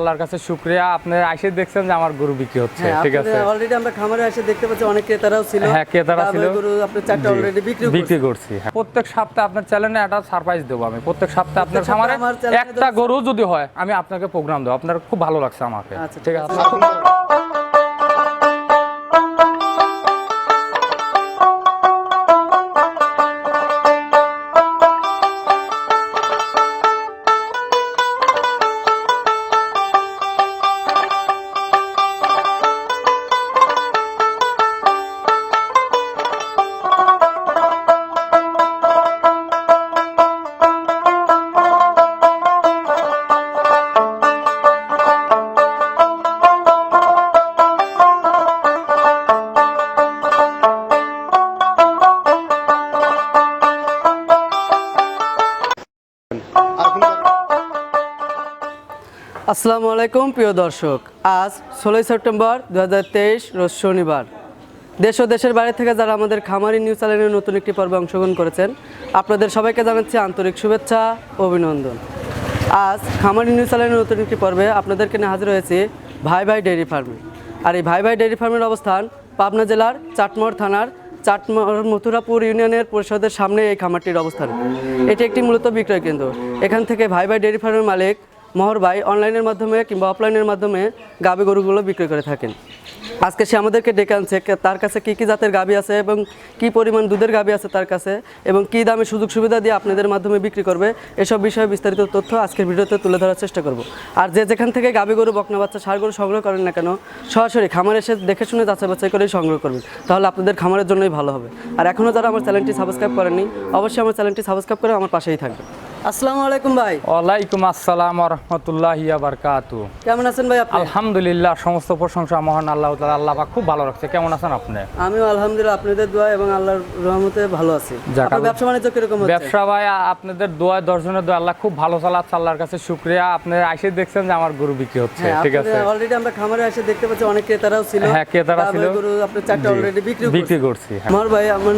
আল্লাহর কাছে শুক্রিয়া। আপনি এসে দেখছেন যে আমার গরু বিক্রি হচ্ছে হ্যাঁ ঠিক আছে? অলরেডি আমরা খামারে এসে দেখতে পাচ্ছি অনেক ক্রেতারাও ছিল। হ্যাঁ ক্রেতারা ছিল। গরু আপনি চারটা অলরেডি বিক্রি বিক্রি করছি হ্যাঁ। প্রত্যেক সপ্তাহে আপনার চ্যানেলে একটা সারপ্রাইজ দেবো আমি। প্রত্যেক সপ্তাহে আপনার খামারে একটা গরু যদি হয় আমি আপনাকে প্রোগ্রাম দেবো। আপনার খুব ভালো লাগছে আমাকে আচ্ছা, ঠিক আছে। আসসালামু আলাইকুম, প্রিয় দর্শক। আজ ষোলোই সেপ্টেম্বর দু রোজ শনিবার। দেশ ও দেশের বাইরে থেকে যারা আমাদের খামারি নিউজ চ্যানেলের নতুন একটি পর্বে অংশগ্রহণ করেছেন, আপনাদের সবাইকে জানাচ্ছি আন্তরিক শুভেচ্ছা, অভিনন্দন। আজ খামারি নিউজ চ্যানেলের নতুন একটি পর্বে আপনাদেরকে নিয়ে হাজির হয়েছি ভাই ভাই ডেয়ারি ফার্মে। আর এই ভাই ভাই ডেয়ারি ফার্মের অবস্থান পাবনা জেলার চাটমোহর থানার চাটমোহর মথুরাপুর ইউনিয়নের পরিষদের সামনে এই খামারটির অবস্থান। এটি একটি মূলত বিক্রয় কেন্দ্র। এখান থেকে ভাই ভাই ডেয়ারি ফার্মের মালিক মহর ভাই অনলাইনের মাধ্যমে কিংবা অফলাইনের মাধ্যমে গাবি গরুগুলো বিক্রি করে থাকেন। আজকে সে আমাদেরকে ডেকে আনছে তার কাছে কী কী জাতের গাবি আছে এবং কী পরিমাণ দুধের গাবি আছে তার কাছে এবং কী দামে সুযোগ সুবিধা দিয়ে আপনাদের মাধ্যমে বিক্রি করবে, এসব বিষয়ে বিস্তারিত তথ্য আজকের ভিডিওতে তুলে ধরার চেষ্টা করব। আর যে যেখান থেকে গাবি গরু, বকনা বাচ্চা সার গরু সংগ্রহ করেন না কেন, সরাসরি খামারে এসে দেখে শুনে যাচাই বাছাই করেই সংগ্রহ করবেন। তাহলে আপনাদের খামারের জন্যই ভালো হবে। আর এখনও যারা আমার চ্যানেলটি সাবস্ক্রাইব করেননি, অবশ্যই আমার চ্যানেলটি সাবস্ক্রাইব করে আমার পাশেই থাকবে আসসালামু আলাইকুম ভাই। ওয়ালাইকুম আসসালাম রহমতুল্লাহ বারকাতু। কেমন আছেন ভাই আপনি? আলহামদুলিল্লাহ সমস্ত প্রশংসা মহান আল্লাহ তাআলা আল্লাহ পাক খুব ভালো রাখছে। কেমন আছেন আপনি? আমিও আলহামদুলিল্লাহ আপনাদের দোয়া এবং আল্লাহর রহমতে ভালো আছি। আপনার ব্যবসা বাণিজ্য কীরকম হচ্ছে? ব্যবসা ভাই আপনাদের দোয়া দর্শনের দোয়া আল্লাহ খুব ভালো চালাচ্ছে আল্লাহর কাছে শুক্রিয়া। আপনি আইসে দেখছেন যে আমার গরু বিক্রি হচ্ছে হ্যাঁ ঠিক আছে? অলরেডি আমরা খামারে এসে দেখতে পাচ্ছি অনেক ক্রেতারাও ছিল। হ্যাঁ, ক্রেতারা ছিল। গরু আপনি চারটা অলরেডি বিক্রি বিক্রি করছি হ্যাঁ। আমার ভাই আমার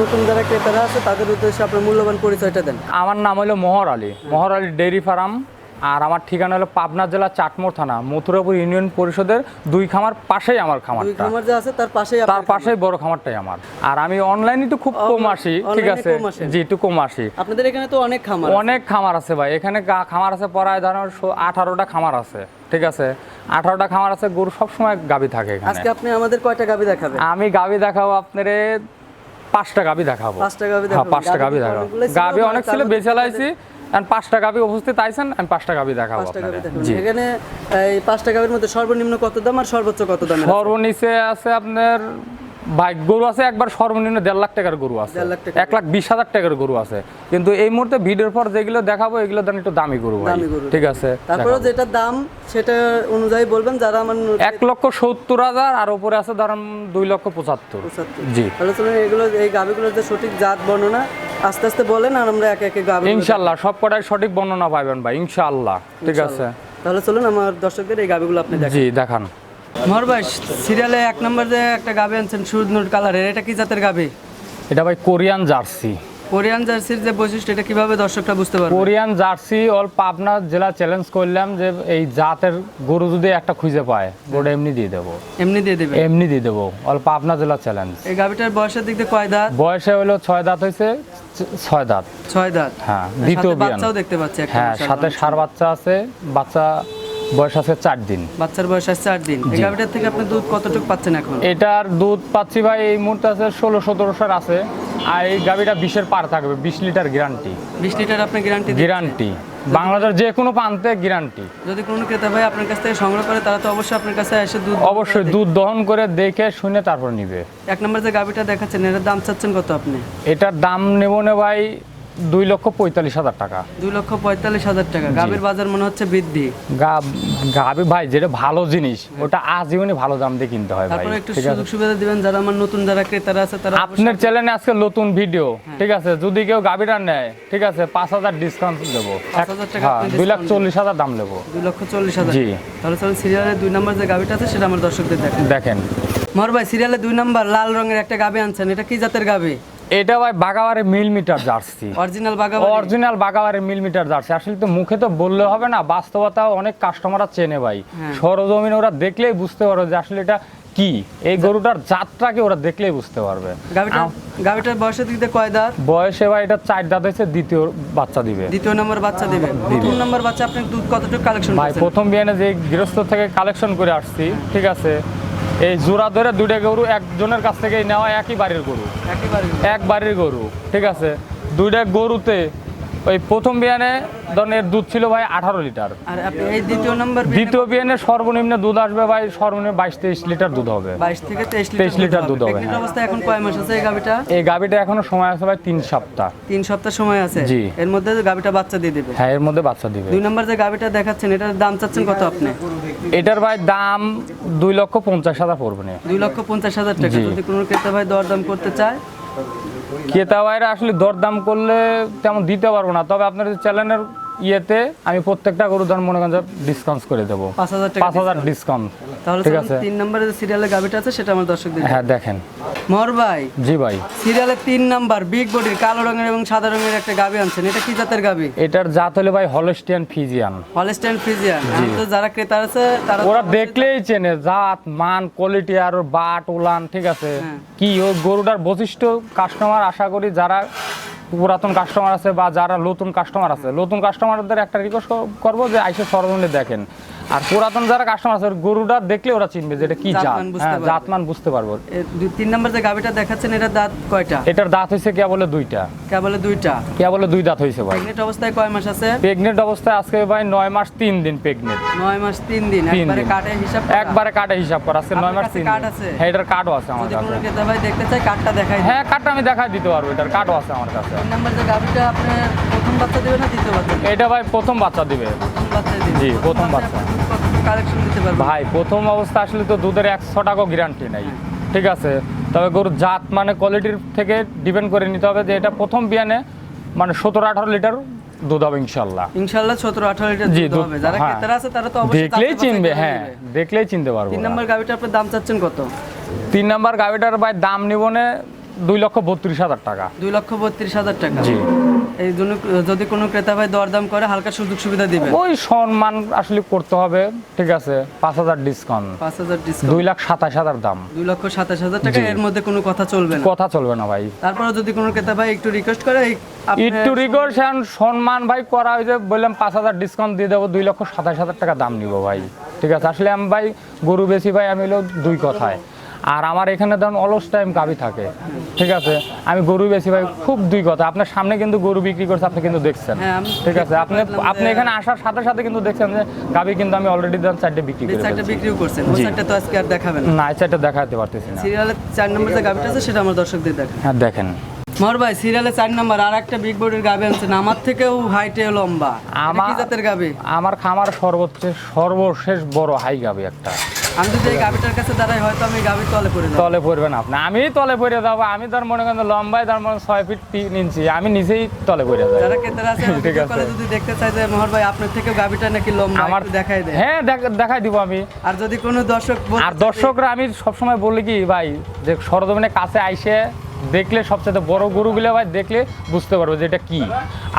নতুন যারা ক্রেতারা আছে তাদের উদ্দেশ্যে আপনার মূল্যবান পরিচয়টা দেন। আমার নাম হলো মোহর আলী। মোহর আলী ডেইরি ফার্ম আর আমার ঠিকানা হলো পাবনা জেলা চাটমোর থানা মথুরাপুর ইউনিয়ন পরিষদের দুই খামার পাশেই আমার দুই খামারটা খামার যে আছে তার পাশেই তার পাশেই বড় খামারটাই আমার। আর আমি অনলাইনে তো খুব কম আসি ঠিক আছে। জি একটু কম আসি। আপনাদের এখানে তো অনেক খামার অনেক খামার আছে ভাই। এখানে খামার আছে প্রায় ধরেন আঠারোটা খামার আছে ঠিক আছে? আঠারোটা খামার আছে গরু সবসময় গাবি থাকে এখানে। আজকে আপনি আমাদের কয়টা গাবি দেখাবেন? আমি গাবি দেখাবো আপনারে পাঁচটা গাভি দেখাবো। পাঁচটা গাভি হ্যাঁ পাঁচটা দেখাবো। অনেকগুলোই ছিল, গাবি মানে অনেক ছেলে বেছে লাইছি and পাঁচটা গাভি উপস্থিত আইছেন আমি পাঁচটা গাভি দেখাবো পাঁচটা জি। এখানে এই পাঁচটা গাভির মধ্যে সর্বনিম্ন কত দাম আর সর্বোচ্চ কত দাম সর্বনিচে আছে আপনার বাইক গরু আছে একবার সর্বনিম্ন দেড় লাখ টাকার গরু আছে। এক লাখ বিশ হাজার টাকার গরু আছে। কিন্তু এই মুহূর্তে ভিডিওর পর যেগুলো দেখাবো এগুলো দেন একটু দামি গরু দামি। ঠিক আছে তারপরে যেটা দাম সেটা অনুযায়ী বলবেন যারা আমার এক লক্ষ সত্তর হাজার আর উপরে আছে ধরেন দুই লক্ষ পঁচাত্তর। জি। তাহলে চলুন এগুলো এই গাবিগুলোর যে সঠিক জাত বর্ণনা আস্তে আস্তে বলেন আর আমরা একে একে গাবি ইনশাল্লাহ সব কটাই সঠিক বর্ণনা পাবেন ভাই ইনশাল্লাহ ঠিক আছে। তাহলে চলুন আমার দর্শকদের এই গাবিগুলো আপনি জি দেখান। ভাই সিরিয়ালে এক নম্বর যে একটা গাবি আনছেন সুন্দর কালারের এটা কি জাতের গাবি? এটা ভাই কোরিয়ান জার্সি। কোরিয়ান জার্সির যে বৈশিষ্ট্য এটা কীভাবে দর্শকরা বুঝতে পারবে? কোরিয়ান জার্সি অল পাবনা জেলা চ্যালেঞ্জ করলাম যে এই জাতের গরু যদি একটা খুঁজে পায় গরুটা এমনি দিয়ে দেবো। এমনি দিয়ে দেবে? এমনি দিয়ে দেবো অল পাবনা জেলা চ্যালেঞ্জ এই গাবিটার বয়সের দিক দিয়ে কয় দাঁত? বয়সে হলো ছয় দাঁত হয়েছে ছয় দাঁত। ছয় দাঁত। হ্যাঁ দ্বিতীয় বাচ্চাও দেখতে পাচ্ছি হ্যাঁ সাথে সার বাচ্চা আছে বাচ্চা বয়স আছে চার দিন। বাচ্চার বয়স আছে চার দিন। এই জি। থেকে আপনি দুধ কতটুকু পাচ্ছেন এখন? এটার দুধ পাচ্ছি ভাই এই মুহূর্তে আছে ষোলো সতেরোশোর আছে। আর এই গাভিটা বিশের পার থাকবে বিশ লিটার গ্যারান্টি। বিশ লিটার আপনি গ্যারান্টি গ্যারান্টি। বাংলাদেশ যে কোনো প্রান্তে গ্যারান্টি। যদি কোনো ক্রেতা ভাই আপনার কাছ থেকে সংগ্রহ করে তারা তো অবশ্যই আপনার কাছে এসে দুধ অবশ্যই দুধ দহন করে দেখে শুনে তারপর নিবে। এক নম্বর যে গাবিটা দেখাচ্ছেন এটার দাম চাচ্ছেন কত আপনি? এটার দাম নেব নে ভাই দুই লক্ষ পঁয়তাল্লিশ হাজার টাকা। দুই লক্ষ পঁয়তাল্লিশ হাজার টাকা। গাবির বাজার মনে হচ্ছে বৃদ্ধি। গা- ভাই যেটা ভালো জিনিস ওটা আজীবনই ভালো দাম দিয়ে কিনতে হয় ভাই। একটু সুযোগ সুবিধা দিবেন যারা আমার নতুন যারা ক্রেতারা আছে তারা আপনার চ্যানেলে আজকে নতুন ভিডিও ঠিক আছে? যদি কেউ গাভিটা নেয় ঠিক আছে পাঁচ হাজার ডিসকাউন্ট দেবো। 5,000 টাকা হ্যাঁ দুই লাখ চল্লিশ হাজার দাম নেব দুই লক্ষ চল্লিশ হাজার। জি। তাহলে চলুন সিরিয়ালের দুই নম্বর যে গাবিটা আছে সেটা আমার দর্শকদের দেখেন। দেখেন। মর ভাই সিরিয়ালে দুই নম্বর লাল রঙের একটা গাবি আনছেন এটা কি জাতের গাবি এটা ভাই বাগাবারে মিলিমিটার জার্সি। অরিজিনাল বাগাবাড়ি? অরিজিনাল বাগাবারে মিলিমিটার জার্সি। আসলে তো মুখে তো বললে হবে না বাস্তবতা অনেক কাস্টমাররা চেনে ভাই। হ্যাঁ। সরজমিন ওরা দেখলেই বুঝতে পারবে যে আসলে এটা কি। এই গরুটার জাতটাকে ওরা দেখলেই বুঝতে পারবে। গাবিটার বয়সের দিক দিয়ে কয় দাঁত? বয়সে ভাই এটা চার দাঁত হয়েছে দ্বিতীয় বাচ্চা দিবে। দ্বিতীয় নম্বর বাচ্চা দিবে। প্রথম নম্বর বাচ্চা আপনি দুধ কতটুকু কালেকশন ভাই প্রথম বিয়ানে যে গৃহস্থ থেকে কালেকশন করে আসছি ঠিক আছে? এই জোড়া ধরে দুইটা গরু একজনের কাছ থেকেই নেওয়া একই বাড়ির গরু। এক বাড়ির গরু ঠিক আছে? দুইটা গরুতে ওই প্রথম বিয়ানে ধরেন এর দুধ ছিল ভাই আঠারো লিটার। আর আপনি এই দ্বিতীয় নম্বর দ্বিতীয় বিয়ানে সর্বনিম্ন দুধ আসবে ভাই সর্বনিম্ন বাইশ তেইশ লিটার দুধ হবে। বাইশ থেকে তেইশ 23 লিটার দুধ হবে, হ্যাঁ। এখন কয় মাস আছে এই গাবিটা? এই গাবিটা এখনও সময় আছে ভাই তিন সপ্তাহ। তিন সপ্তাহ সময় আছে? জি। এর মধ্যে গাবিটা বাচ্চা দিয়ে দেবে? হ্যাঁ এর মধ্যে বাচ্চা দিবে। দুই নম্বর যে গাবিটা দেখাচ্ছেন এটার দাম চাচ্ছেন কত আপনি? এটার ভাই দাম দুই লক্ষ পঞ্চাশ হাজার পড়বে। না দুই লক্ষ পঞ্চাশ হাজার টাকা। যদি কোনো ক্রেতা ভাই দরদাম করতে চায় ক্রেতা ভাইরা আসলে দরদাম করলে তেমন দিতে পারব না। তবে আপনার চ্যানেলের ইয়েতে আমি প্রত্যেকটা গরু দাম মনে করেন ডিসকাউন্ট করে দেবো। পাঁচ হাজার পাঁচ হাজার ডিসকাউন্ট তাহলে ঠিক আছে? তিন নম্বরে যে সিরিয়ালের গাবিটা আছে সেটা আমার দর্শকদের হ্যাঁ দেখেন। মর ভাই। জি ভাই। সিরিয়ালের তিন নাম্বার বিগ বডির কালো রঙের এবং সাদা রঙের একটা গাবি আনছেন। এটা কি জাতের গাবি এটার জাত হলে ভাই হলস্টিয়ান ফিজিয়ান হলস্টাইন ফ্রিজিয়ান তো যারা ক্রেতা আছে তারা ওরা দেখলেই চেনে জাত মান কোয়ালিটি আর বাট উলান ঠিক আছে? হ্যাঁ। কি ওই গরুটার বৈশিষ্ট্য কাস্টমার আশা করি যারা পুরাতন কাস্টমার আছে বা যারা নতুন কাস্টমার আছে, নতুন কাস্টমারদের একটা রিকোয়েস্ট করব যে আইসে সরজমিনে দেখেন। আর পুরাতন যারা কাস্টমার আছে গরুটা দেখলে ওরা চিনবে যে এটা কি জাত। জাতমান বুঝতে হ্যাঁ জাতমান বুঝতে পারব। তিন নাম্বার যে গাবিটা দেখাচ্ছেন এটা দাঁত কয়টা? এটার দাঁত হয়েছে কে বলে দুইটা। কে বলে দুইটা? কে বলে দুই দাঁত হয়েছে ভাই। প্রেগনেন্ট অবস্থায় কয় মাস আছে? প্রেগনেন্ট অবস্থায় আজকে ভাই নয় মাস তিন দিন প্রেগনেন্ট নয় মাস তিন দিন। তিন একবারে কাটে হিসাব? একবারে কাটে হিসাব করা। আজকে নয় মাস কাছে তিন কার্ড দিন। আছে? হ্যাঁ এটার কার্ডও আছে আমার যদি কাছে। কোনো ক্রেতা ভাই দেখতে চাই কার্ডটা দেখাই হ্যাঁ কার্ডটা আমি দেখাই দিতে পারব। এটার কার্ডও আছে আমার কাছে। তিন নাম্বার যে গাবিটা আপনি প্রথম বাচ্চা দিবে না দ্বিতীয় বাচ্চা এটা ভাই প্রথম বাচ্চা দিবে। প্রথম বাচ্চা দিবে। জি, প্রথম বাচ্চা। কালেকশন দিতে পারব। ভাই প্রথম অবস্থা আসলে তো দুধের একশো টাকাও গ্যারান্টি নাই। ঠিক আছে? তবে গরুর জাত মানে কোয়ালিটির থেকে ডিপেন্ড করে নিতে হবে যে এটা প্রথম বিয়ানে মানে সতেরো আঠারো লিটার দুধ হবে ইনশাল্লাহ। ইনশাল্লাহ সতেরো আঠারো লিটার জি, দুধ হবে। যারা হ্যাঁ। ক্রেতারা আছে তারা তো অবশ্যই দেখলেই চিনবে হ্যাঁ দেখলেই চিনতে পারব। তিন। নাম্বার গাবিটা আপনার দাম চাচ্ছেন কত? তিন নাম্বার গাড়িটার ভাই দাম নিবনে দুই লক্ষ বত্রিশ হাজার টাকা। দুই লক্ষ বত্রিশ হাজার টাকা। জি। এই জন্য যদি কোনো ক্রেতা ভাই দরদাম করে হালকা সুযোগ সুবিধা দিবে। ওই সম্মান আসলে করতে হবে ঠিক আছে? পাঁচ হাজার ডিসকাউন্ট পাঁচ হাজার ডিসকাউন্ট দুই লাখ সাতাশ হাজার দাম। দুই লক্ষ সাতাশ হাজার টাকা এর মধ্যে কোনো কথা চলবে না। কথা চলবে না ভাই। তারপরে যদি কোনো ক্রেতা ভাই একটু রিকোয়েস্ট করে একটু রিকোয়েশন সম্মান ভাই করা হয়েছে বললাম পাঁচ হাজার ডিসকাউন্ট দিয়ে দেবো দুই লক্ষ সাতাশ হাজার টাকা দাম নিব ভাই। ঠিক আছে? আসলে আমি ভাই গরু বেশি ভাই আমি হলো দুই কথায়। আর আমার এখানে ধরুন অলস টাইম গাবি থাকে ঠিক আছে? আমি গরু বেশি ভাই খুব দুই কথা। আপনার সামনে কিন্তু গরু বিক্রি করছে আপনি কিন্তু দেখছেন। হ্যাঁ, ঠিক আছে? আপনি আপনি এখানে আসার সাথে সাথে কিন্তু দেখছেন যে গাবি কিন্তু আমি অলরেডি ধরুন চারটে বিক্রি এই করে চারটা বিক্রিও করছেন। ওই। চারটা তো আজকে আর দেখাবেন না। না এই চারটা দেখাতে পারতেছি না। সিরিয়ালের চার নম্বর যে গাবিটা আছে সেটা আমার দর্শকদের দেখেন। হ্যাঁ দেখেন। মর ভাই সিরিয়ালে চার নম্বর আর একটা বিগ বডির গাবি আনছেন। আমার থেকেও হাইটে লম্বা। আমার- জাতের গাবি? আমার খামার সর্বোচ্চ সর্বশেষ বড় হাই গাবি একটা। আমি যদি এই কাছে দাঁড়াই হয়তো আমি গাবির তলে পড়ে যাব। তলে পড়বেন আপনি। আমি তলে পড়ে যাব। আমি ধর মনে করেন লম্বায় ধর মনে ছয় ফিট তিন ইঞ্চি। আমি নিজেই তলে পড়ে যাব। যারা ক্রেতারা আছে ঠিক আছে। যদি দেখতে চাই যে মোহর ভাই আপনার থেকে গাভিটা নাকি লম্বা আমার দেখাই দেয় হ্যাঁ দেখাই দিব আমি। আর যদি কোনো দর্শক আর দর্শকরা আমি সবসময় বলি কি ভাই যে সরজমিনের কাছে আইসে দেখলে সবচেয়ে বড় গরুগুলো ভাই দেখলে বুঝতে পারব যে এটা কি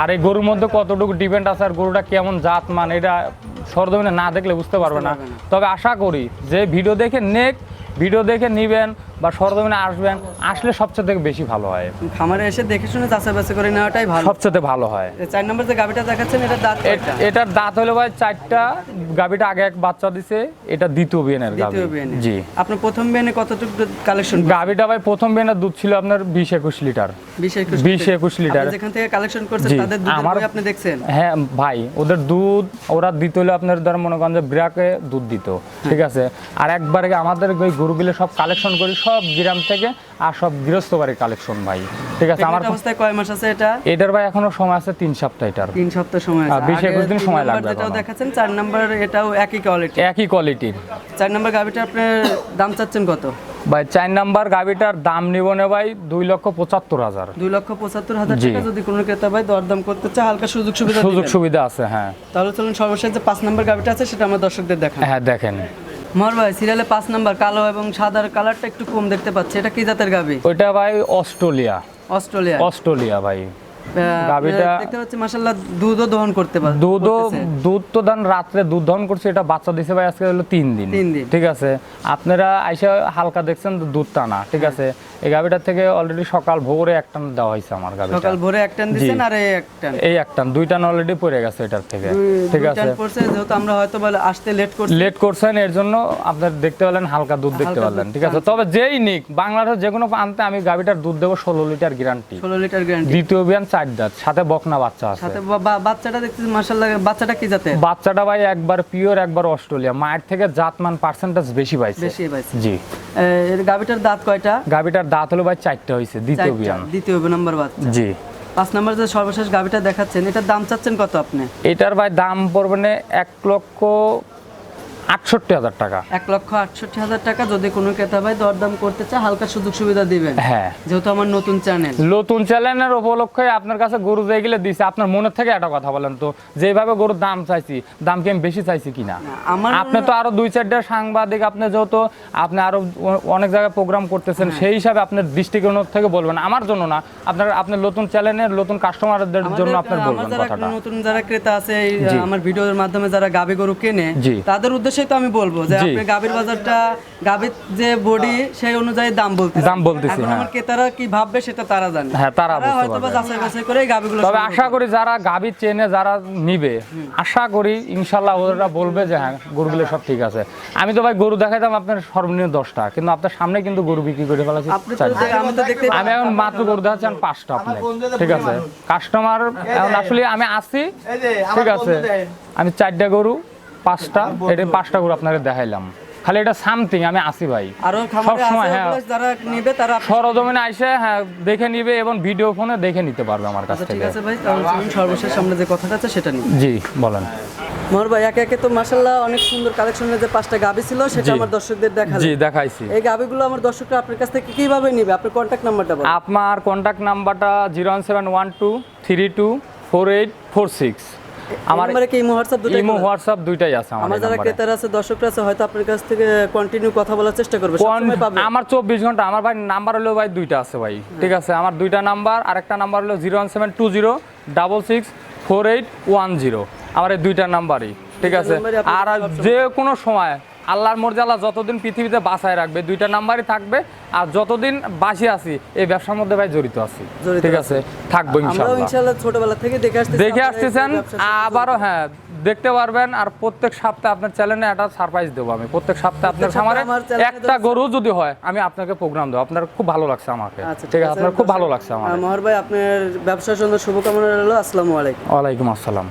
আর এই গরুর মধ্যে কতটুকু ডিপেন্ড আছে আর গরুটা কেমন জাত মান এটা সরজমিনে না দেখলে বুঝতে পারবে না বুঝতে পারবে না। তবে আশা করি যে ভিডিও দেখে নেক ভিডিও দেখে নিবেন বা সরজমিনে আসবেন আসলে সবচেয়ে থেকে বেশি ভালো হয়। খামারে এসে দেখে শুনে যাচাই বাছাই করে নেওয়াটাই ভালো। সবচেয়ে ভালো হয়। চার নম্বর যে গাবিটা দেখাচ্ছেন এটা দাঁত এটার দাঁত হলো ভাই চারটা গাবিটা আগে এক বাচ্চা দিছে এটা দ্বিতীয় বিয়েনের গাবি জি। আপনার প্রথম বিয়ানে কতটুকু কালেকশন গাবিটা ভাই প্রথম বিয়েনের দুধ ছিল আপনার বিশ একুশ লিটার। বিশ একুশ লিটার। আপনি যেখান থেকে কালেকশন করছেন তাদের আমার- আপনি দেখছেন? হ্যাঁ ভাই ওদের দুধ ওরা দিত হলো আপনার ধর মনে করেন যে বিরাকে দুধ দিত। ঠিক আছে? আর একবারে আমাদের ওই গরুগুলো সব কালেকশন করি সব গ্রাম থেকে আর সব গৃহস্থ বাড়ির কালেকশন ভাই। ঠিক আছে আমার অবস্থায় কয় মাস আছে এটা? এটার ভাই এখনও সময় আছে তিন সপ্তাহ এটার। তিন সপ্তাহ সময় আছে। বিশ একুশ দিন সময় লাগবে এখনও। দেখাচ্ছেন চার নাম্বার এটাও একই কোয়ালিটি একই কোয়ালিটির চার নাম্বার গাবিটা আপনার দাম চাচ্ছেন কত? ভাই চার নাম্বার গাবিটার দাম নিব নিবনে ভাই দুই লক্ষ পঁচাত্তর হাজার। দুই লক্ষ পঁচাত্তর হাজার টাকা যদি কোনো ক্রেতা ভাই দরদাম করতে চায় হালকা সুযোগ সুবিধা সুযোগ সুবিধা আছে হ্যাঁ। তাহলে চলুন সর্বশেষ যে পাঁচ নাম্বার গাবিটা আছে সেটা আমার দর্শকদের দেখান। হ্যাঁ দেখেন। মর ভাই সিরিয়ালে পাঁচ নাম্বার কালো এবং সাদার কালারটা একটু কম দেখতে পাচ্ছি। এটা কি জাতের গাবি? ওইটা ভাই অস্ট্রেলিয়া। অস্ট্রেলিয়া। অস্ট্রেলিয়া ভাই। আহ, দেখতে পাচ্ছি মাশাআল্লাহ দুধও দহন করতে পারে দুধও দুধ তো দান রাত্রে দুধ দহন করছে এটা বাচ্চা দিছে ভাই আজকে হলো দিন। দিন। ঠিক আছে? আপনারা আইসা হালকা দেখছেন দুধ টানা ঠিক আছে? এই গাভিটার থেকে অলরেডি সকাল ভোরে এক টান দেওয়া হয়েছে আমার গাভিটা। সকাল ভোরে এক টান দিচ্ছেন আর এক টান। এই এক টান দুই টান অলরেডি পড়ে গেছে এটার থেকে। ঠিক আছে? যেহেতু আমরা হয়তো বলে আসতে লেট করছি। লেট করছেন এর জন্য আপনার দেখতে পেলেন হালকা দুধ দেখতে পারলেন ঠিক আছে? তবে যেই নিক বাংলাদেশ যে কোনো প্রান্তে আমি গাভিটার দুধ দেবো ষোলো লিটার গ্যারান্টি ষোলো লিটার গ্যারান্টি দ্বিতীয় বিয়ান চার দাঁত সাথে বকনা বাচ্চা আছে। সাথে বাচ্চাটা দেখতেছি মাশাআল্লাহ বাচ্চাটা কি বাচ্চাটা ভাই একবার পিওর একবার অস্ট্রেলিয়া। মায়ের থেকে জাতমান পার্সেন্টেজ বেশি পাইছে। বেশি পাইছে। জি। এর গাভিটার দাঁত কয়টা? গাবিটার দাঁত হলো ভাই চারটা হয়েছে দ্বিতীয়। বিয়ান। দ্বিতীয় নাম্বার বাচ্চা। জি। পাঁচ নাম্বার যে সর্বশেষ গাবিটা দেখাচ্ছেন এটার দাম চাচ্ছেন কত আপনি? এটার ভাই দাম পড়বে এক লক্ষ আটষট্টি হাজার টাকা। এক লক্ষ আটষট্টি হাজার টাকা যদি কোনো ক্রেতা ভাই দরদাম করতে চায় হালকা সুযোগ সুবিধা দিবেন। হ্যাঁ। যেহেতু আমার নতুন চ্যানেল নতুন চ্যানেলের উপলক্ষে আপনার কাছে গরু দিয়ে গেলে দিছে আপনার মনের থেকে একটা কথা বলেন তো যেভাবে গরুর দাম চাইছি দাম কি আমি বেশি চাইছি কিনা? আমার আপনি তো আরও দুই চারটা সাংবাদিক আপনি যেহেতু আপনি আরও অনেক জায়গায় প্রোগ্রাম করতেছেন সেই হিসাবে আপনার দৃষ্টিকোণ থেকে বলবেন। আমার জন্য না আপনার আপনার নতুন চ্যানেলের নতুন কাস্টমারদের জন্য আপনার বলবেন কথাটা। নতুন যারা ক্রেতা আছে। আমার ভিডিওর মাধ্যমে যারা গাবি গরু কেনে। তাদের উদ্দেশ্যেই তো আমি বলব যে আপনি গাবির বাজারটা গাবির যে বডি সেই অনুযায়ী দাম বলতে দাম বলতেছি, এখন হ্যাঁ। আমার ক্রেতারা কি ভাববে সেটা তারা জানে। হ্যাঁ, তারা বুঝতে হয়তো বা যাচাই বাছাই করে গাবিগুলো তবে আশা করি যারা গাভী চেনে যারা নিবে আশা করি ইনশাল্লাহ ওরা বলবে যে হ্যাঁ গরুগুলো সব ঠিক আছে। আমি তো ভাই গরু দেখাইতাম আপনার সর্বনিম্ন দশটা কিন্তু আপনার সামনে কিন্তু গরু বিক্রি করে ফেলাছি আপনি তো আমি তো দেখতে আমি এখন মাত্র গরু দেখাচ্ছি পাঁচটা আপনি ঠিক আছে? কাস্টমার এখন আসলে আমি আসি ঠিক আছে? আমি চারটা গরু পাঁচটা এটা পাঁচটা গরু আপনাকে দেখাইলাম। খালি এটা সামথিং আমি আসি ভাই। সবসময়, হ্যাঁ। যারা নিবে তারা আপনি- সরজমিনে আইসে হ্যাঁ দেখে নিবে এবং ভিডিও ফোনে দেখে নিতে পারবে আমার কাছ আচ্ছা, ঠিক থেকে। আছে ভাই তাহলে চলুন সর্বশেষ আমরা যে কথাটা আছে সেটা নিই। জি বলেন। মোর ভাই একে একে তো মাশাল্লাহ অনেক সুন্দর কালেকশনের যে পাঁচটা গাবি ছিল সেটা আমার দর্শকদের দেখালেন জি দেখাইছি। এই গাবিগুলো আমার দর্শকরা আপনার কাছ থেকে কীভাবে নিবে? আপনার কন্ট্যাক্ট নাম্বারটা বলুন। আপনার কন্টাক্ট নাম্বারটা zero one seven one two three two four eight four six. আমার আমার কি ইমো হোয়াটসঅ্যাপ দুটো ইমো হোয়াটসঅ্যাপ দুইটাই আছে আমার যারা ক্রেতারা আছে দর্শকরা আছে হয়তো আপনার কাছ থেকে কন্টিনিউ কথা বলার চেষ্টা করবে সবসময় পাবে। আমার চব্বিশ ঘণ্টা আমার ভাই নাম্বার হলো ভাই দুইটা আছে ভাই ঠিক আছে? আমার দুইটা নাম্বার আরেকটা নাম্বার হলো zero one seven two zero double six four eight one zero আমার এই দুইটা নাম্বারই ঠিক আছে? আর যে কোনো সময় আল্লাহর মর্যাদা যতদিন পৃথিবীতে বাঁচায় রাখবে দুইটা নাম্বারই থাকবে। আর যতদিন বাসি আছি এই ব্যবসার মধ্যে ভাই জড়িত আছি। ঠিক আছে। থাকব ইনশাআল্লাহ। ছোটবেলা থেকে দেখে আসতেছি দেখে আসতেছেন আবারও হ্যাঁ দেখতে পারবেন। আর প্রত্যেক সপ্তাহে আপনার চ্যানেলে একটা সারপ্রাইজ দেবো আমি। প্রত্যেক সপ্তাহে আপনার খামারে একটা গরু যদি হয় আমি আপনাকে প্রোগ্রাম দেবো। আপনার খুব ভালো লাগছে আমাকে। আচ্ছা, ঠিক আছে? আপনার খুব ভালো লাগছে আমার মহর ভাই আপনার ব্যবসার জন্য শুভকামনা রইল। আসসালামু আলাইকুম। ওয়ালাইকুম আসসালাম।